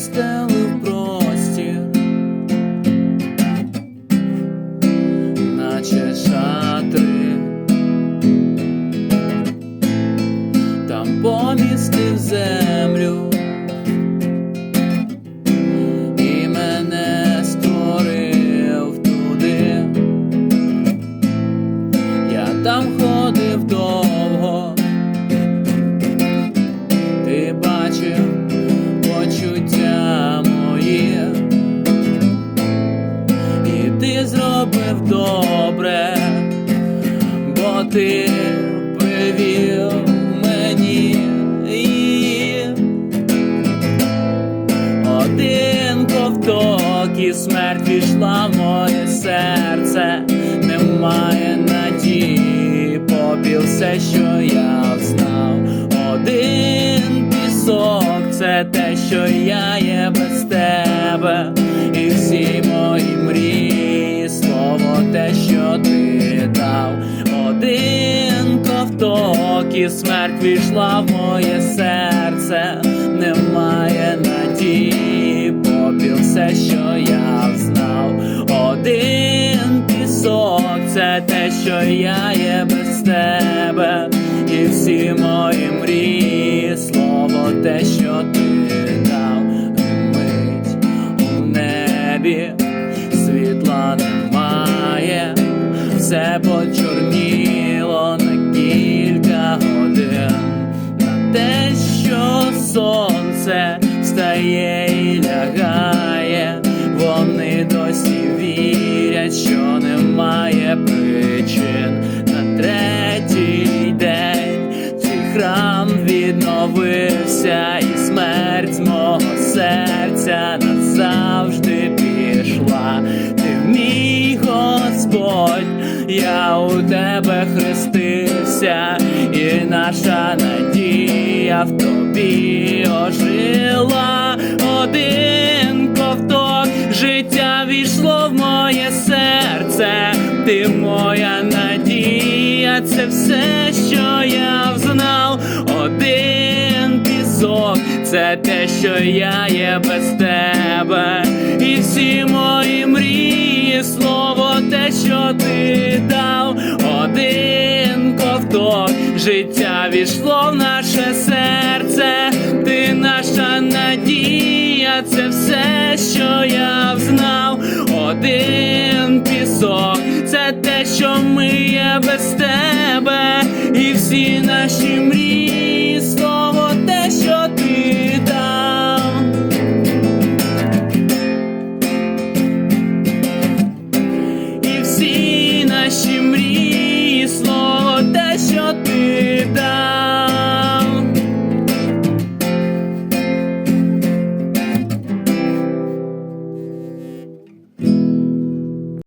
постелив простір, наче шатри, там помістив землю. Там ти зробив добре, бо ти привів мені її. Один ковток і смерть війшла в моє серце, немає надії, попіл все, що я те, що я є без тебе, і всі мої мрії, слово те, що ти дав. Один ковток і смерть війшла в моє серце, немає надії, попіл все, що я знав. Один пісок це те, що я є без тебе, і всі мої мрії, те, що ти дав, мить у небі, світла немає, все почорніло на кілька годин, на те, що сонце встає і лягає, вони досі вірять, що немає причин. На третій день. Цей храм відновився, і смерть з мого серця назавжди пішла. Ти мій Господь, я у тебе хрестився, і наша надія в тобі ожила. Один ковток життя війшло в моє серце, ти моя надія, це все, що я взнав. Один пісок, це те, що я є без тебе, і всі мої мрії, слово те, що ти дав. Один ковток життя війшло в наше серце, ти наша надія, це все, що я взнав. Один пісок, це те, що ми є без тебе, і всі наші